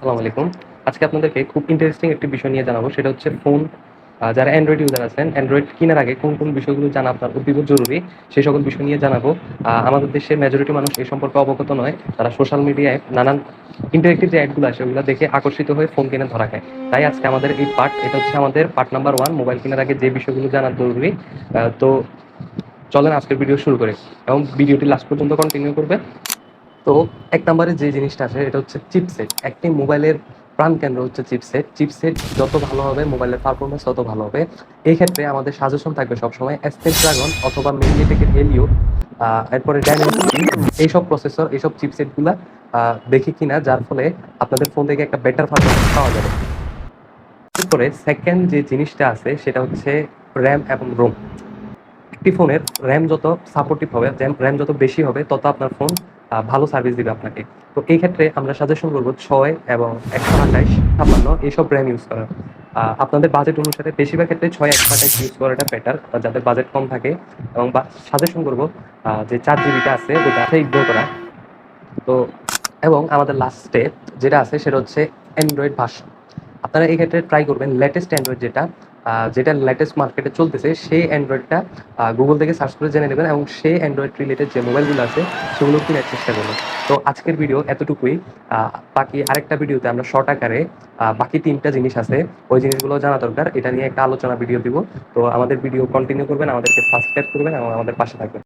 আসসালামু আলাইকুম। আজকে আপনাদেরকে খুব ইন্টারেস্টিং একটি বিষয় নিয়ে জানাব, সেটা হচ্ছে ফোন যারা অ্যান্ড্রয়েড ইউজার আছেন অ্যান্ড্রয়েড কেনার আগে কোন কোন বিষয়গুলো জানা আপনার অতীব জরুরি, সেই সকল বিষয় নিয়ে জানাব। আমাদের দেশের মেজরিটি মানুষ এই সম্পর্কে অবগত নয়, তারা সোশ্যাল মিডিয়ায় নানান ইন্টারেক্টিভ যে অ্যাডগুলো আসে ওগুলো দেখে আকর্ষিত হয়ে ফোন কিনে ধরা খায়। তাই আজকে আমাদের এই পার্ট এটা হচ্ছে আমাদের পার্ট নাম্বার ওয়ান মোবাইল কেনার আগে যে বিষয়গুলো জানা জরুরি। তো চলেন আজকের ভিডিও শুরু করে। এবং ভিডিওটি লাস্ট পর্যন্ত কন্টিনিউ করবে তো এক নম্বরে যে জিনিসটা আছে এটা হচ্ছে চিপসেট একটি মোবাইলের প্রাণ কেন্দ্র হচ্ছে চিপসেট চিপসেট যত ভালো হবে, মোবাইলের পারফরমেন্স তত ভালো হবে। এই ক্ষেত্রে আমাদের সাজেশন থাকবে সবসময় ড্রাগন অথবা মেগনেটিকের হেলিও এরপরে এইসব প্রসেসর এইসব চিপসেটগুলা দেখি কিনা, যার ফলে আপনাদের ফোন থেকে একটা বেটার পারফরমেন্স পাওয়া যাবে। এরপরে সেকেন্ড যে জিনিসটা আছে, সেটা হচ্ছে র্যাম এবং রোম একটি ফোনের র্যাম যত সাপোর্টিভ হবে র্যাম যত বেশি হবে, তত আপনার ফোন ভালো সার্ভিস দিবে আপনাকে। তো এই ক্ষেত্রে আমরা সাজেশন করব ছয় এবং একশো আঠাইশ ছাপ্পান্ন, এইসব র্যাম ইউজ করা আপনাদের বাজেট অনুসারে বেশিরভাগ ক্ষেত্রে ছয়, একশো আঠাইশ ইউজ করাটা বেটার যাদের বাজেট কম থাকে। এবং সাজেশন করব যে চার জিবিটা আছে, ওটা ইগনোর করা। তো, এবং আমাদের লাস্ট স্টেপ যেটা আছে, সেটা হচ্ছে অ্যান্ড্রয়েড ভাষা আপনারা এই ক্ষেত্রে ট্রাই করবেন লেটেস্ট অ্যান্ড্রয়েড যেটা যেটা লেটেস্ট মার্কেটে চলতেছে, সেই অ্যান্ড্রয়েডটা গুগল থেকে সার্চ করে জেনে নেবেন এবং সেই অ্যান্ড্রয়েড রিলেটেড যে মোবাইলগুলো আছে, সেগুলো কেনার চেষ্টা করবেন তো আজকের ভিডিও এতটুকুই। বাকি আরেকটা ভিডিওতে আমরা শর্ট আকারে বাকি তিনটা জিনিস আছে, ওই জিনিসগুলো জানা দরকার। এটা নিয়ে একটা আলোচনা ভিডিও দিব। তো আমাদের ভিডিও কন্টিনিউ করবেন, আমাদেরকে সাবস্ক্রাইব করবেন এবং আমাদের পাশে থাকবেন।